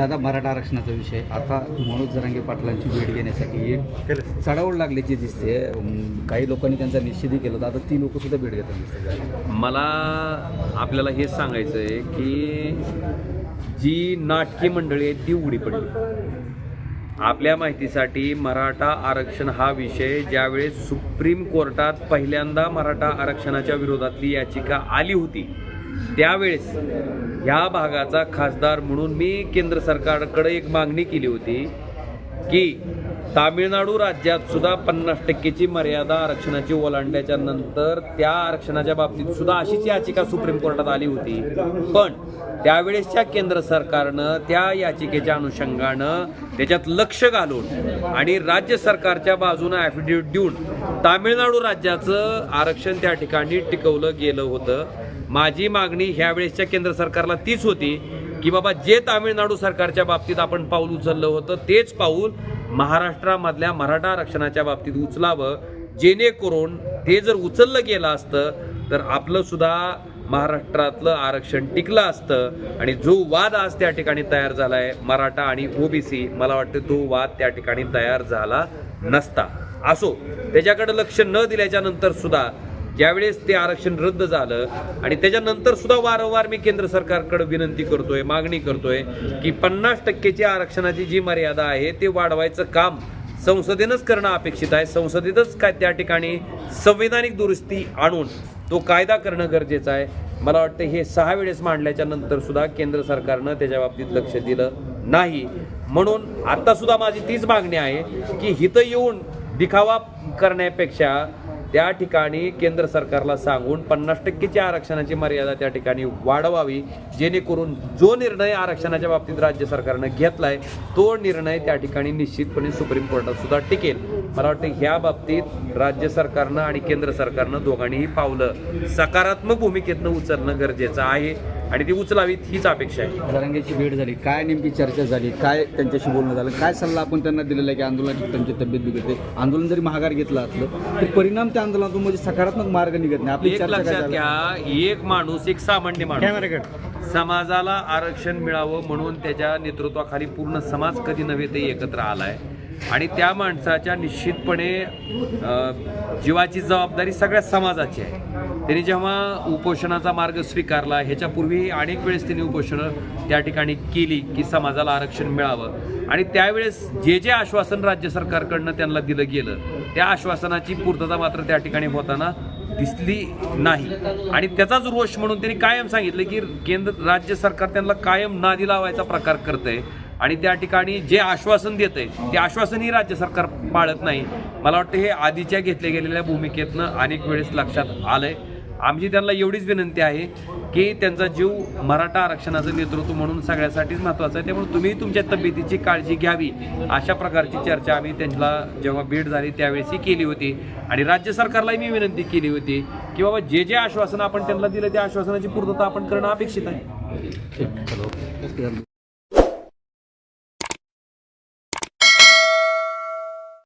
दादा मराठा आरक्षणाचा विषय. आता मनोज जरांगे पाटलांची भेट घेण्यासाठी एक चढावड लागल्याची दिसते काही लोकांनी त्यांचा निषेधही केला होता. आता ती लोक सुद्धा भेट घेतात दिसते मला आपल्याला हे सांगायचं आहे की जी नाटकी मंडळी आहे ती उघडी पडली. आपल्या माहितीसाठी मराठा आरक्षण हा विषय ज्यावेळेस सुप्रीम कोर्टात पहिल्यांदा मराठा आरक्षणाच्या विरोधातली याचिका आली होती त्यावेळेस ह्या भागाचा खासदार म्हणून मी केंद्र सरकारकडे एक मागणी केली होती की तामिळनाडू राज्यात सुद्धा पन्नास टक्केची मर्यादा आरक्षणाची ओलांडल्याच्या नंतर त्या आरक्षणाच्या बाबतीत सुद्धा अशीच याचिका सुप्रीम कोर्टात आली होती. पण त्यावेळेसच्या केंद्र सरकारनं त्या याचिकेच्या अनुषंगानं त्याच्यात लक्ष घालून आणि राज्य सरकारच्या बाजूनं ॲफिडेव्हिट देऊन तामिळनाडू राज्याचं आरक्षण त्या ठिकाणी टिकवलं गेलं होतं. माझी मागणी ह्या वेळेसच्या केंद्र सरकारला तीच होती की बाबा जे तामिळनाडू सरकारच्या बाबतीत आपण पाऊल उचललं होतं तेच पाऊल महाराष्ट्रामधल्या मराठा आरक्षणाच्या बाबतीत उचलावं. जेणेकरून ते जर उचललं गेलं असतं तर आपलं सुद्धा महाराष्ट्रातलं आरक्षण टिकलं असतं. आणि जो वाद आज त्या ठिकाणी तयार झाला आहे मराठा आणि ओबीसी मला वाटतं तो वाद त्या ठिकाणी तयार झाला नसता. असो त्याच्याकडे लक्ष न दिल्याच्या नंतर सुद्धा ज्यावेळेस ते आरक्षण रद्द झालं आणि त्याच्यानंतर सुद्धा वारंवार मी केंद्र सरकारकडे विनंती करतोय मागणी करतोय की पन्नास टक्केची आरक्षणाची जी मर्यादा आहे ते वाढवायचं काम संसदेनंच करणं अपेक्षित आहे. संसदेतच काय त्या ठिकाणी संवैधानिक दुरुस्ती आणून तो कायदा करणं गरजेचं आहे. मला वाटतं हे सहा वेळेस मांडल्याच्या नंतर सुद्धा केंद्र सरकारनं त्याच्या बाबतीत लक्ष दिलं नाही. म्हणून आता सुद्धा माझी तीच मागणी आहे की हिथं येऊन दिखावा करण्यापेक्षा त्या ठिकाणी केंद्र सरकारला सांगून पन्नास टक्केची आरक्षणाची मर्यादा त्या ठिकाणी वाढवावी जेणेकरून जो निर्णय आरक्षणाच्या बाबतीत राज्य सरकारनं घेतलाय तो निर्णय त्या ठिकाणी निश्चितपणे सुप्रीम कोर्टात सुद्धा टिकेल. मला वाटतं ह्या बाबतीत राज्य सरकारनं आणि केंद्र सरकारनं दोघांनीही पावलं. सकारात्मक भूमिकेतनं उचलणं गरजेचं आहे. आणि ती उचलावीत हीच अपेक्षा आहे. जरांगेची भेट झाली. काय नेमकी चर्चा झाली? काय त्यांच्याशी बोलणं झालं? काय सल्ला आपण त्यांना दिलेला आहे की आंदोलनाची त्यांची तब्येत बिघडते? आंदोलन जरी महागार घेतलं असलं तरी परिणाम त्या आंदोलनातून म्हणजे सकारात्मक मार्ग निघत नाही. आपली एक चर्चा काय लक्षात झाली? घ्या एक माणूस एक सामान्य माणूस. समाजाला आरक्षण मिळावं म्हणून त्याच्या नेतृत्वाखाली पूर्ण समाज कधी नव्हे ते एकत्र आलाय. आणि त्या माणसाच्या निश्चितपणे अ, जीवाची जबाबदारी सगळ्या समाजाची आहे. त्यांनी जेव्हा उपोषणाचा मार्ग स्वीकारला ह्याच्यापूर्वी अनेक वेळेस त्यांनी उपोषणं त्या ठिकाणी केली की समाजाला आरक्षण मिळावं. आणि त्यावेळेस जे जे आश्वासन राज्य सरकारकडनं त्यांना दिलं गेलं त्या आश्वासनाची पूर्तता मात्र त्या ठिकाणी होताना दिसली नाही. आणि त्याचाच रोष म्हणून त्यांनी कायम सांगितलं की केंद्र राज्य सरकार त्यांना कायम नादी लावायचा प्रकार करतंय आणि त्या ठिकाणी जे आश्वासन देत आहे ते आश्वासनही राज्य सरकार पाळत नाही. मला वाटतं हे आधीच्या घेतल्या गेलेल्या भूमिकेतनं अनेक वेळेस लक्षात आलं आहे आमची त्यांना एवढीच विनंती आहे की त्यांचा जीव मराठा आरक्षणाचं नेतृत्व म्हणून सगळ्यासाठीच महत्त्वाचं आहे. त्यामुळे तुम्ही तुमच्या तब्येतीची काळजी घ्यावी. अशा प्रकारची चर्चा आम्ही त्यांना जेव्हा भेट झाली त्यावेळेसही केली होती. आणि राज्य सरकारलाही मी विनंती केली होती की बाबा जे जे आश्वासन आपण त्यांना दिलं त्या आश्वासनाची पूर्तता आपण करणं अपेक्षित आहे.